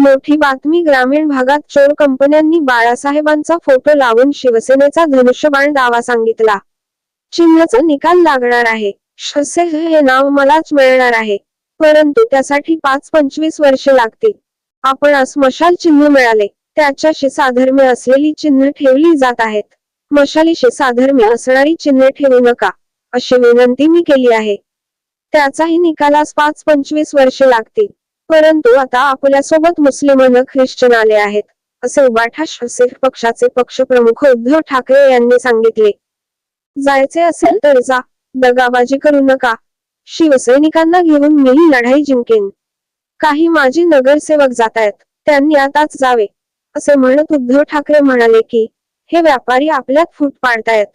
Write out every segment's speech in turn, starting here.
मोठी बातमी ग्रामीण भागात चोर कंपन्यांनी बाळासाहेबांचा फोटो लावून शिवसेनेचा धनुष्यबाण दावा सांगितला. चिन्हाचा निकाल लागणार आहे. शसे हे नाव मलाच मिळणार आहे. परंतु त्यासाठी पाच पंचवीस वर्षे लागतील. आपण मशाल चिन्ह मिळाले. त्याच्याशी साधर्म्य असलेली चिन्ह ठेवली जात आहेत. मशालीशी साधर्म्य असणारी चिन्ह ठेवू नका अशी विनंती मी केली आहे. त्याचाही निकालास पाच पंचवीस वर्षे लागतील. परंतु आता आपल्यासोबत मुस्लिम ख्रिश्चन आले आहेत असे उबाठा शसेफ पक्षाचे पक्षप्रमुख उद्धव ठाकरे यांनी सांगितले. जायचे असेल तर जा दगाबाजी करू नका. शिवसैनिकांना घेऊन मीही लढाई जिंकेन. काही माजी नगरसेवक जात आहेत त्यांनी आताच जावे असे म्हणत उद्धव ठाकरे म्हणाले की हे व्यापारी आपल्यात फूट पाडतायत.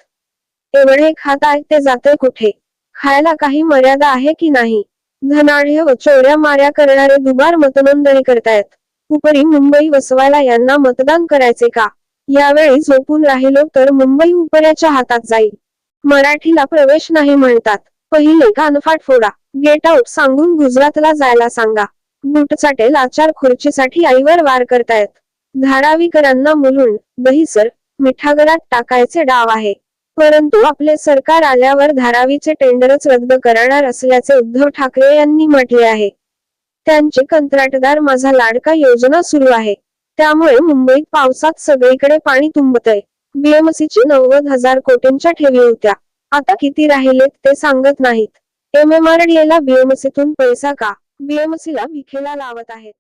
एवढे खात आहेत ते जाते कुठे? खायला काही मर्यादा आहे की नाही? धनाढ्य व चोऱ्या माऱ्या करणारे दुबार मतनोंदणी करतायत. उपरी मुंबई वसवायला यांना मतदान करायचे का? यावेळी झोपून राहिलो तर मुंबई उपऱ्याच्या हातात जाईल. मराठीला प्रवेश नाही म्हणतात. पहिले कानफाट फोडा. गेट आउट सांगून गुजरातला जायला सांगा. बुटचाटे लाचार खुर्चीसाठी आईवर वार करतायत. धारावीकरांना मुलुंड. दहीसर. मिठागरात टाकायचे डाव आहे. परंतु आपले सरकार आल्यावर धारावीचे टेंडरच रद्द करणार असल्याचे उद्धव ठाकरे यांनी म्हटले आहे. त्यांचे कंत्राटदार माझा लाडका योजना सुरू आहे. त्यामुळे मुंबईत पावसात सगळीकडे पाणी तुंबतय. बीएमसीची नव्वद हजार कोटींच्या ठेवी होत्या. आता किती राहिलेत ते सांगत नाहीत. एमएमआरडीएला बीएमसीतून पैसा का? बीएमसीला भिखेला लावत आहेत.